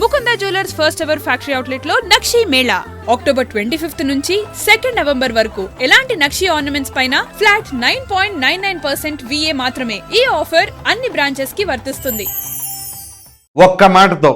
Mukunda jewellers first ever factory అవుట్లెట్లో Nakshi Mela. October twenty fifth నుంచి second November వరకు ఎలాంటి Nakshi ornaments పైన flat nine point nine nine percent VA మాత్రమే ఈ offer అన్ని బ్రాంచెస్కి వర్తిస్తుంది. ఒక్క మాటతో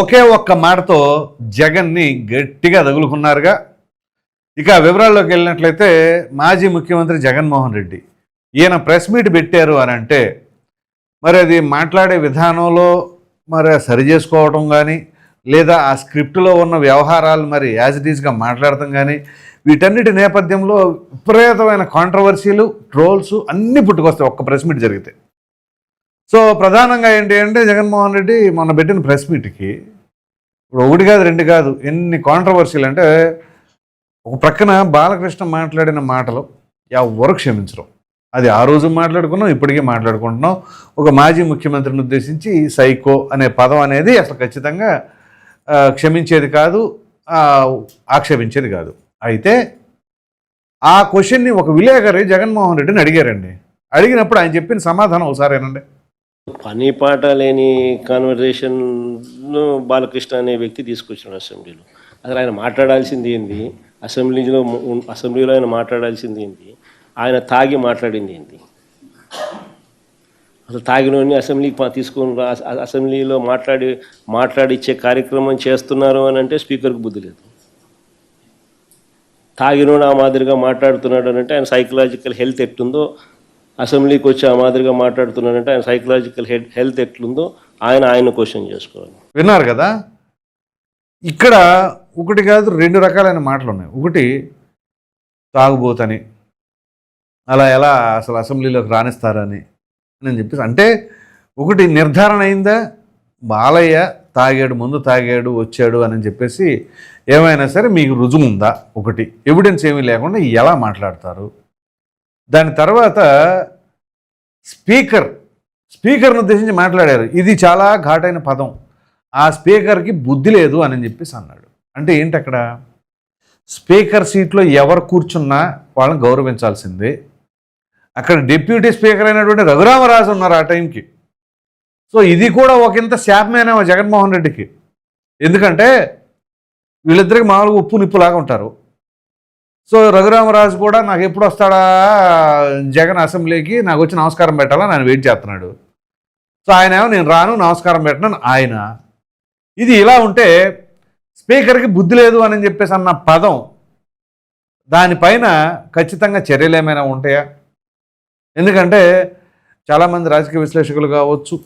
ఒకే ఒక్క మాటతో జగన్ని గట్టిగా తగులుకున్నారుగా. ఇక వివరాల్లోకి వెళ్ళినట్లయితే మాజీ ముఖ్యమంత్రి జగన్మోహన్ రెడ్డి ఈయన ప్రెస్ మీట్ పెట్టారు అని అంటే మరి అది మాట్లాడే విధానంలో మరి సరి చేసుకోవటం కానీ లేదా ఆ స్క్రిప్ట్లో ఉన్న వ్యవహారాలు మరి యాజ్ ఇట్ ఈస్గా మాట్లాడటం కానీ వీటన్నిటి నేపథ్యంలో విపరీతమైన కాంట్రవర్సీలు ట్రోల్స్ అన్నీ పుట్టుకొస్తాయి. ఒక్క ప్రెస్ మీట్ జరిగితే. సో ప్రధానంగా ఏంటి అంటే జగన్మోహన్ రెడ్డి మొన్న పెట్టిన ప్రెస్ మీట్కి ఇప్పుడు ఒకటి కాదు రెండు కాదు ఎన్ని కాంట్రవర్సీలు అంటే ఒక ప్రక్కన బాలకృష్ణ మాట్లాడిన మాటలు ఎవరు క్షమించరు. అది ఆ రోజు మాట్లాడుకున్నాం ఇప్పటికీ మాట్లాడుకుంటున్నాం. ఒక మాజీ ముఖ్యమంత్రిని ఉద్దేశించి సైకో అనే పదం అనేది అసలు ఖచ్చితంగా క్షమించేది కాదు ఆక్షేపించేది కాదు. అయితే ఆ క్వశ్చన్ని ఒక విలేకరి జగన్మోహన్ రెడ్డిని అడిగారండి. అడిగినప్పుడు ఆయన చెప్పిన సమాధానం ఒకసారేనండి. పని పాట లేని కాన్వర్జేషన్ బాలకృష్ణ అనే వ్యక్తి తీసుకొచ్చాడు అసెంబ్లీలో. అసలు ఆయన మాట్లాడాల్సింది ఏంది? అసెంబ్లీలో అసెంబ్లీలో ఆయన మాట్లాడాల్సింది ఏంది? ఆయన తాగి మాట్లాడింది ఏంటి? అసలు తాగినోని అసెంబ్లీకి తీసుకుని తీసుకొని రా అసెంబ్లీలో మాట్లాడి మాట్లాడిచ్చే కార్యక్రమం చేస్తున్నారు అని అంటే స్పీకర్కి బుద్ధి లేదు. తాగినోడు ఆ మాదిరిగా మాట్లాడుతున్నాడు అని అంటే ఆయన సైకలాజికల్ హెల్త్ ఎట్టుందో అసెంబ్లీకి వచ్చి ఆ మాదిరిగా మాట్లాడుతున్నాడంటే ఆయన సైకలాజికల్ హెల్త్ ఎట్లుందో ఆయన ఆయన క్వశ్చన్ చేసుకోవాలి. విన్నారు కదా? ఇక్కడ ఒకటి కాదు రెండు రకాలైన మాటలు ఉన్నాయి ఒకటి తాగుబోతని. అలా ఎలా అసలు అసెంబ్లీలోకి రాణిస్తారని నేను చెప్పేసి అంటే ఒకటి నిర్ధారణ అయిందా? బాలయ్య తాగాడు ముందు తాగాడు వచ్చాడు అని చెప్పేసి ఏమైనా సరే మీకు రుజువు ఉందా? ఒకటి. ఎవిడెన్స్ ఏమీ లేకుండా ఎలా మాట్లాడతారు? దాని తర్వాత స్పీకర్ స్పీకర్ను ఉద్దేశించి మాట్లాడారు. ఇది చాలా ఘాటైన పదం. ఆ స్పీకర్కి బుద్ధి లేదు అని చెప్పేసి అన్నాడు. అంటే ఏంటి అక్కడ? స్పీకర్ సీట్లో ఎవరు కూర్చున్నా వాళ్ళని గౌరవించాల్సిందే. అక్కడ డిప్యూటీ స్పీకర్ అయినటువంటి రఘురామరాజు ఉన్నారు ఆ టైంకి. సో ఇది కూడా ఒక ఇంత శాపమేనేమో జగన్మోహన్ రెడ్డికి. ఎందుకంటే వీళ్ళిద్దరికి మామూలుగా ఉప్పు నిప్పులాగా ఉంటారు. సో రఘురామరాజు కూడా నాకు ఎప్పుడు వస్తాడా? జగన్ అసెంబ్లీకి నాకు వచ్చి నమస్కారం పెట్టాలని ఆయన వెయిట్ చేస్తున్నాడు. సో ఆయన ఏమో నేను రాను నమస్కారం పెట్టను ఆయన. ఇది ఇలా ఉంటే స్పీకర్కి బుద్ధి లేదు అని చెప్పేసి అన్న పదం దానిపైన ఖచ్చితంగా చర్యలు ఏమైనా ఉంటాయా? ఎందుకంటే చాలామంది రాజకీయ విశ్లేషకులు కావచ్చు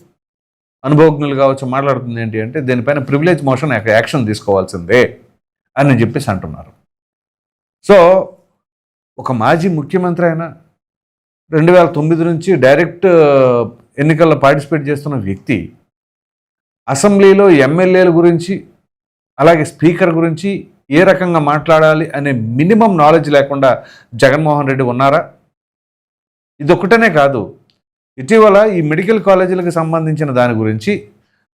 అనుభవజ్ఞులు కావచ్చు మాట్లాడుతుంది ఏంటి అంటే దీనిపైన ప్రివిలేజ్ మోషన్ యాక్షన్ తీసుకోవాల్సిందే అని చెప్పేసి అంటున్నారు. సో ఒక మాజీ ముఖ్యమంత్రి అయినా రెండు వేల తొమ్మిది నుంచి డైరెక్ట్ ఎన్నికల్లో పార్టిసిపేట్ చేస్తున్న వ్యక్తి అసెంబ్లీలో ఎమ్మెల్యేల గురించి అలాగే స్పీకర్ గురించి ఏ రకంగా మాట్లాడాలి అనే మినిమం నాలెడ్జ్ లేకుండా జగన్మోహన్ రెడ్డి ఉన్నారా? ఇదొక్కటనే కాదు. ఇటీవల ఈ మెడికల్ కాలేజీలకు సంబంధించిన దాని గురించి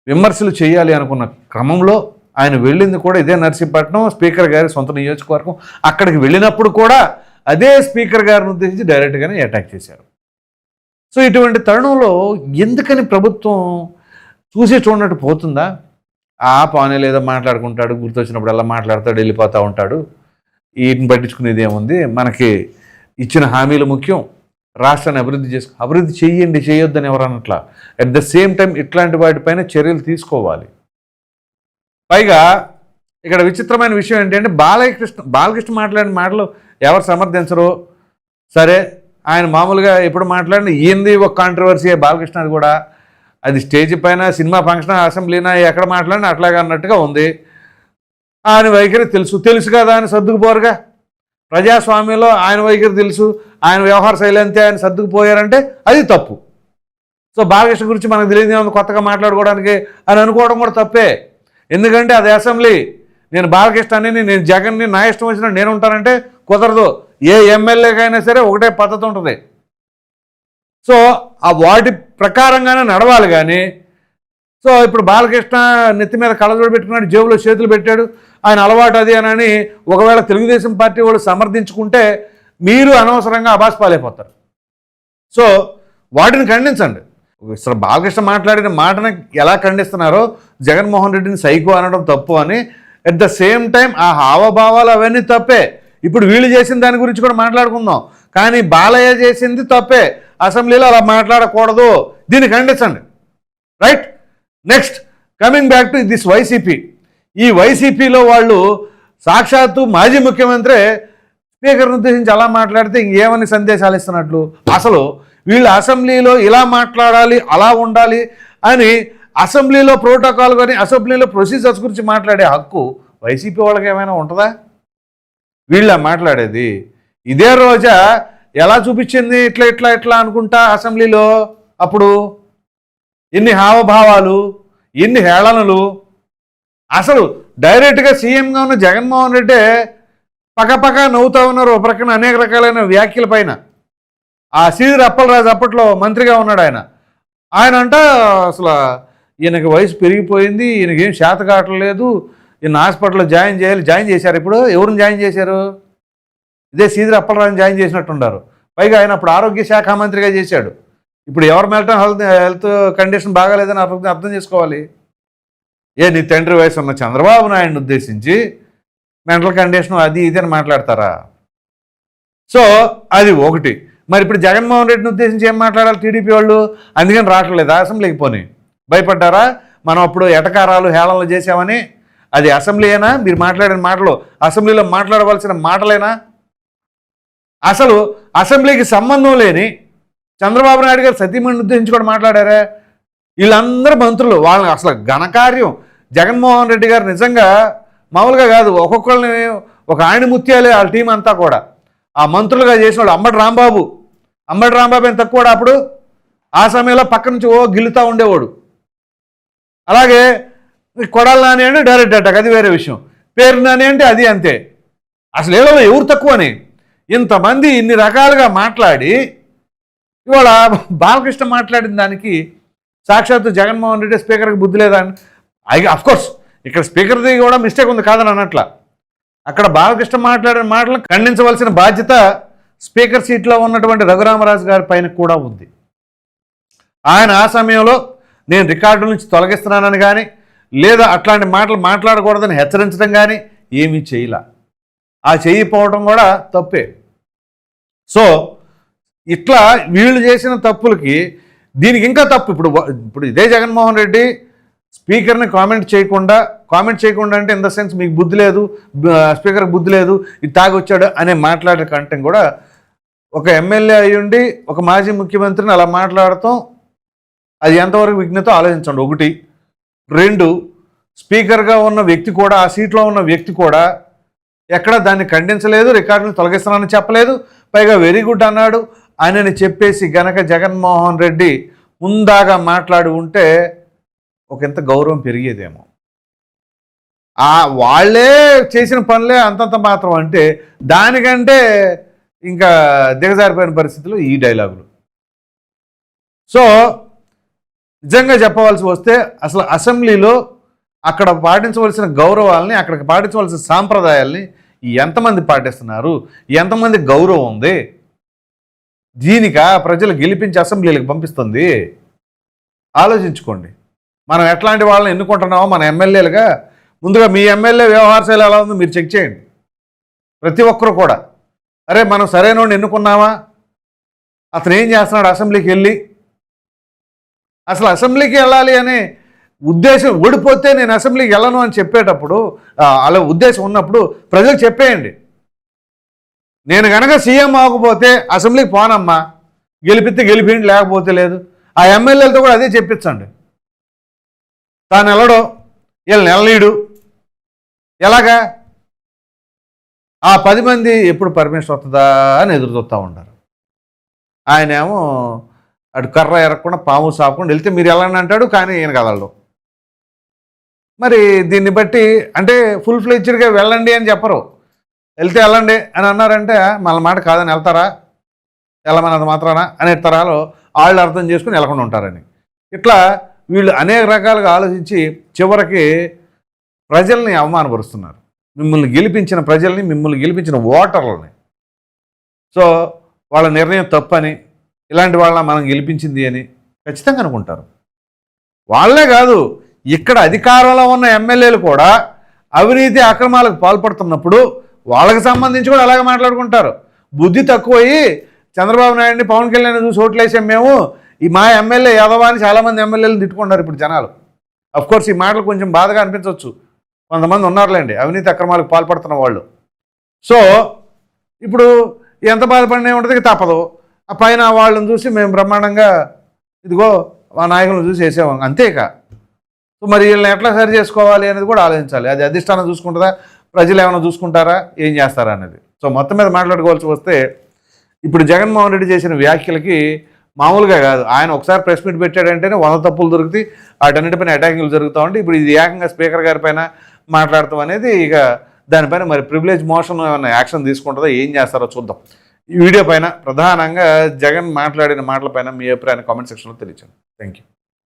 విమర్శలు చేయాలి అనుకున్న క్రమంలో ఆయన వెళ్ళింది కూడా ఇదే నర్సీపట్నం స్పీకర్ గారి సొంత నియోజకవర్గం. అక్కడికి వెళ్ళినప్పుడు కూడా అదే స్పీకర్ గారిని ఉద్దేశించి డైరెక్ట్గానే అటాక్ చేశారు. సో ఇటువంటి తరుణంలో ఎందుకని ప్రభుత్వం చూసి చూడనట్టు పోతుందా? ఆ పానే లేదో మాట్లాడుకుంటాడు గుర్తొచ్చినప్పుడు అలా మాట్లాడతాడు వెళ్ళిపోతూ ఉంటాడు. వీటిని పట్టించుకునేది ఏముంది? మనకి ఇచ్చిన హామీలు ముఖ్యం. రాష్ట్రాన్ని అభివృద్ధి చేసుకో అభివృద్ధి చేయండి చేయొద్దని ఎవరు అనట్లా? అట్ ద సేమ్ టైం ఇట్లాంటి వాటిపైన చర్యలు తీసుకోవాలి. పైగా ఇక్కడ విచిత్రమైన విషయం ఏంటంటే బాలకృష్ణ బాలకృష్ణ మాట్లాడిన మాటలు ఎవరు సమర్థించరు? సరే ఆయన మామూలుగా ఎప్పుడు మాట్లాడిన ఏంది ఒక కాంట్రవర్సీ బాలకృష్ణ అది కూడా? అది స్టేజ్ పైన సినిమా ఫంక్షన్ అసెంబ్లీనా ఎక్కడ మాట్లాడినా అట్లాగా అన్నట్టుగా ఉంది. ఆయన వైఖరి తెలుసు. తెలుసు కదా ఆయన సర్దుకుపోరుగా? ప్రజాస్వామ్యంలో ఆయన వైఖరి తెలుసు. ఆయన వ్యవహార శైలి అంతే ఆయన సర్దుకుపోయారంటే అది తప్పు. సో బాలకృష్ణ గురించి మనకు తెలియదు ఏమో కొత్తగా మాట్లాడుకోవడానికి అని అనుకోవడం కూడా తప్పే. ఎందుకంటే అది అసెంబ్లీ. నేను బాలకృష్ణని నేను జగన్ని నా ఇష్టం వచ్చిన నేను ఉంటానంటే కుదరదు. ఏ ఎమ్మెల్యేకైనా సరే ఒకటే పద్ధతి ఉంటుంది. సో ఆ వాటి ప్రకారంగానే నడవాలి కానీ సో ఇప్పుడు బాలకృష్ణ నెత్తి మీద కళ్ళజోడు పెట్టుకున్నాడు జేబులో చేతులు పెట్టాడు ఆయన అలవాటు అది అని ఒకవేళ తెలుగుదేశం పార్టీ వాళ్ళు సమర్థించుకుంటే మీరు అనవసరంగా అబాస్పాలైపోతారు. సో వాటిని ఖండించండి. అసలు బాలకృష్ణ మాట్లాడిన మాటను ఎలా ఖండిస్తున్నారో జగన్మోహన్ రెడ్డిని సైకో అనడం తప్పు అని అట్ ద సేమ్ టైం ఆ హావభావాలు అవన్నీ తప్పే. ఇప్పుడు వీళ్ళు చేసిన దాని గురించి కూడా మాట్లాడుకుందాం. కానీ బాలయ్య చేసింది తప్పే. అసెంబ్లీలో అలా మాట్లాడకూడదు. దీన్ని ఖండించండి. Right next coming back to this YCP ఈ వైసీపీలో వాళ్ళు సాక్షాత్తు మాజీ ముఖ్యమంత్రి స్పీకర్ను ఉద్దేశించి అలా మాట్లాడితే ఇంకేమని సందేశాలు ఇస్తున్నట్లు? అసలు వీళ్ళు అసెంబ్లీలో ఇలా మాట్లాడాలి అలా ఉండాలి అని అసెంబ్లీలో ప్రోటోకాల్ కానీ అసెంబ్లీలో ప్రొసీజర్స్ గురించి మాట్లాడే హక్కు వైసీపీ వాళ్ళకి ఏమైనా ఉంటుందా? వీళ్ళ మాట్లాడేది ఇదే రోజా ఎలా చూపించింది ఇట్లా ఇట్లా ఇట్లా అనుకుంటా అసెంబ్లీలో అప్పుడు? ఎన్ని హావభావాలు ఎన్ని హేళనలు. అసలు డైరెక్ట్గా సీఎంగా ఉన్న జగన్మోహన్ రెడ్డి పక్కపక్క నవ్వుతా ఉన్నారు. ఒక ప్రక్కన అనేక రకాలైన వ్యాఖ్యల పైన. ఆ శ్రీధర్ అప్పలరాజు అప్పట్లో మంత్రిగా ఉన్నాడు ఆయన. ఆయన అంట అసలు ఈయనకి వయసు పెరిగిపోయింది ఈయనకి ఏం శాత కావట్లేదు ఈయన హాస్పిటల్లో జాయిన్ చేయాలి జాయిన్ చేశారు. ఇప్పుడు ఎవరిని జాయిన్ చేశారు? ఇదే శ్రీధర్ అప్పలరాజుని జాయిన్ చేసినట్టున్నారు. పైగా ఆయన అప్పుడు ఆరోగ్య శాఖ మంత్రిగా చేశాడు. ఇప్పుడు ఎవరు మెల్టం హెల్త్ హెల్త్ కండిషన్ బాగాలేదని అర్థం అర్థం చేసుకోవాలి. ఏ నీ తండ్రి వయసు ఉన్న చంద్రబాబు నాయుడిని ఉద్దేశించి మెంటల్ కండిషన్ అది ఇది అని మాట్లాడతారా? సో అది ఒకటి. మరి ఇప్పుడు జగన్మోహన్ రెడ్డిని ఉద్దేశించి ఏం మాట్లాడాలి టీడీపీ వాళ్ళు? అందుకని రావట్లేదు అసెంబ్లీకి పోనీ. భయపడ్డారా? మనం అప్పుడు ఎటకారాలు హేళనలు చేసామని అది అసెంబ్లీ అయినా మీరు మాట్లాడిన మాటలు. అసెంబ్లీలో మాట్లాడవలసిన మాటలేనా? అసలు అసెంబ్లీకి సంబంధం లేని చంద్రబాబు నాయుడు గారు సతీమణిని ఉద్దేశించి కూడా మాట్లాడారా? వీళ్ళందరూ మంత్రులు. వాళ్ళని అసలు ఘనకార్యం. జగన్మోహన్ రెడ్డి గారు నిజంగా మామూలుగా కాదు ఒక్కొక్కరిని ఒక ఆయన ముత్యాలే వాళ్ళ టీం అంతా కూడా. ఆ మంత్రులుగా చేసిన అమ్మటి అంబటి రాంబాబు. అంబటి రాంబాబు ఎంత తక్కువ అప్పుడు? ఆ సమయంలో పక్క నుంచి ఓ గిల్లుతూ ఉండేవాడు. అలాగే కొడాలి నాని అంటే డైరెక్ట్ అటాక్ అది వేరే విషయం. పేరు నాని అంటే అది అంతే. అసలు ఏదో ఎవరు తక్కువని? ఇంతమంది ఇన్ని రకాలుగా మాట్లాడి ఇవాళ బాలకృష్ణ మాట్లాడిన దానికి సాక్షాత్తు జగన్మోహన్ రెడ్డి స్పీకర్కి బుద్ధి లేదా అని? అయి ఇక్కడ స్పీకర్ది కూడా మిస్టేక్ ఉంది కాదని అన్నట్ల. అక్కడ బాలకృష్ణ మాట్లాడిన మాటలను ఖండించవలసిన బాధ్యత స్పీకర్ సీట్లో ఉన్నటువంటి రఘురామరాజు గారి పైన కూడా ఉంది. ఆయన ఆ సమయంలో నేను రికార్డు నుంచి తొలగిస్తున్నానని కానీ లేదా అట్లాంటి మాటలు మాట్లాడకూడదని హెచ్చరించడం కానీ ఏమీ చేయలే. ఆ చేయకపోవడం కూడా తప్పే. సో ఇట్లా వీళ్ళు చేసిన తప్పులకి దీనికి ఇంకా తప్పు. ఇప్పుడు ఇప్పుడు ఇదే జగన్మోహన్ రెడ్డి స్పీకర్ని కామెంట్ చేయకుండా కామెంట్ చేయకుండా అంటే ఇన్ ద సెన్స్ మీకు బుద్ధి లేదు స్పీకర్కి బుద్ధి లేదు ఇది తాగొచ్చాడు అనే మాట్లాడే కంటెంట్ కూడా ఒక ఎమ్మెల్యే అయ్యుండి ఒక మాజీ ముఖ్యమంత్రిని అలా మాట్లాడటం అది ఎంతవరకు విఘ్నతో ఆలోచించండి. ఒకటి. రెండు స్పీకర్గా ఉన్న వ్యక్తి కూడా ఆ సీట్లో ఉన్న వ్యక్తి కూడా ఎక్కడ దాన్ని ఖండించలేదు రికార్డును తొలగిస్తానని చెప్పలేదు పైగా వెరీ గుడ్ అన్నాడు. ఆయనని చెప్పేసి గనక జగన్మోహన్ రెడ్డి ముందాగా మాట్లాడి ఉంటే ఒక ఇంత గౌరవం పెరిగేదేమో. ఆ వాళ్ళే చేసిన పనులే అంతంత మాత్రం అంటే దానికంటే ఇంకా దిగజారిపోయిన పరిస్థితులు ఈ డైలాగులు. సో నిజంగా చెప్పవలసి వస్తే అసలు అసెంబ్లీలో అక్కడ పాటించవలసిన గౌరవాలని అక్కడికి పాటించవలసిన సాంప్రదాయాల్ని ఎంతమంది పాటిస్తున్నారు? ఎంతమంది గౌరవం ఉంది? దీనిక ప్రజలు గెలిపించి అసెంబ్లీలకు పంపిస్తుంది? ఆలోచించుకోండి. మనం ఎట్లాంటి వాళ్ళని ఎన్నుకుంటున్నామో మన ఎమ్మెల్యేలుగా ముందుగా మీ ఎమ్మెల్యే వ్యవహార శైలి ఎలా ఉందో మీరు చెక్ చేయండి. ప్రతి ఒక్కరు కూడా. అరే మనం సరైన ఎన్నుకున్నామా? అతను ఏం చేస్తున్నాడు? అసెంబ్లీకి వెళ్ళి. అసలు అసెంబ్లీకి వెళ్ళాలి అనే ఉద్దేశం ఓడిపోతే నేను అసెంబ్లీకి వెళ్ళను అని చెప్పేటప్పుడు అలా ఉద్దేశం ఉన్నప్పుడు ప్రజలు చెప్పేయండి. నేను కనుక సీఎం అవ్వకపోతే అసెంబ్లీకి పోనమ్మా. గెలిపితే గెలిపిండి లేకపోతే లేదు. ఆ ఎమ్మెల్యేలతో కూడా అదే చెప్పించండి. తాను వెళ్ళడు వీళ్ళు నెలనీడు ఎలాగా? ఆ పది మంది ఎప్పుడు పర్మిషన్ వస్తుందా అని ఎదురు చూస్తూ ఉంటారు ఆయన ఏమో అటు కర్ర ఎరగకుండా పాము సాపకుండా వెళ్తే మీరు వెళ్ళండి అంటాడు కానీ ఈయన కదలడు మరి దీన్ని బట్టి అంటే ఫుల్ ఫ్లెచ్డ్గా వెళ్ళండి అని చెప్పరు. వెళ్తే వెళ్ళండి అని అన్నారంటే మళ్ళీ మాట కాదని వెళ్తారా? వెళ్ళమన్నది మాత్రానా? అనే తరాలు వాళ్ళు అర్థం చేసుకుని వెళ్ళకుండా ఉంటారని. ఇట్లా వీళ్ళు అనేక రకాలుగా ఆలోచించి చివరికి ప్రజల్ని అవమానపరుస్తున్నారు. మిమ్మల్ని గెలిపించిన ప్రజల్ని మిమ్మల్ని గెలిపించిన ఓటర్లని. సో వాళ్ళ నిర్ణయం తప్పని ఇలాంటి వాళ్ళ మనం గెలిపించింది అని ఖచ్చితంగా అనుకుంటారు. వాళ్ళే కాదు ఇక్కడ అధికారంలో ఉన్న ఎమ్మెల్యేలు కూడా అవినీతి అక్రమాలకు పాల్పడుతున్నప్పుడు వాళ్ళకి సంబంధించి కూడా అలాగే మాట్లాడుకుంటారు. బుద్ధి తక్కువయ్యి చంద్రబాబు నాయుడిని పవన్ కళ్యాణ్ చూసి ఓట్లేసాం మేము ఈ మా ఎమ్మెల్యే యాదవ అని చాలామంది ఎమ్మెల్యేలు తిట్టుకుంటారు ఇప్పుడు జనాలు. కోర్స్ ఈ మాటలు కొంచెం బాధగా అనిపించవచ్చు కొంతమంది ఉన్నారులేండి అవినీతి అక్రమాలకు పాల్పడుతున్న వాళ్ళు. సో ఇప్పుడు ఎంత బాధపడినా ఉంటుంది తప్పదు. ఆ పైన వాళ్ళని చూసి మేము బ్రహ్మాండంగా ఇదిగో మా నాయకులను చూసి వేసేవాం అంతేక. సో మరి వీళ్ళని ఎట్లా సరి చేసుకోవాలి అనేది కూడా ఆలోచించాలి. అది అధిష్టానం చూసుకుంటుందా? ప్రజలు ఏమైనా చూసుకుంటారా? ఏం చేస్తారా అనేది. సో మొత్తం మీద మాట్లాడుకోవాల్సి వస్తే ఇప్పుడు జగన్మోహన్ రెడ్డి చేసిన వ్యాఖ్యలకి మామూలుగా కాదు. ఆయన ఒకసారి ప్రెస్ మీట్ పెట్టాడంటేనే వంద తప్పులు దొరికితే వాటన్నిటిపైన అటాకింగ్లు జరుగుతూ ఉంటే ఇప్పుడు ఇది ఏకంగా స్పీకర్ గారి పైన మాట్లాడతాం అనేది ఇక దానిపైన మరి ప్రివిలేజ్ మోషన్ ఏమైనా యాక్షన్ తీసుకుంటుందో ఏం చేస్తారో చూద్దాం. ఈ వీడియో పైన ప్రధానంగా జగన్ మాట్లాడిన మాటలపైన మీ అభిప్రాయాన్ని కామెంట్ సెక్షన్లో తెలియచండి థ్యాంక్ యూ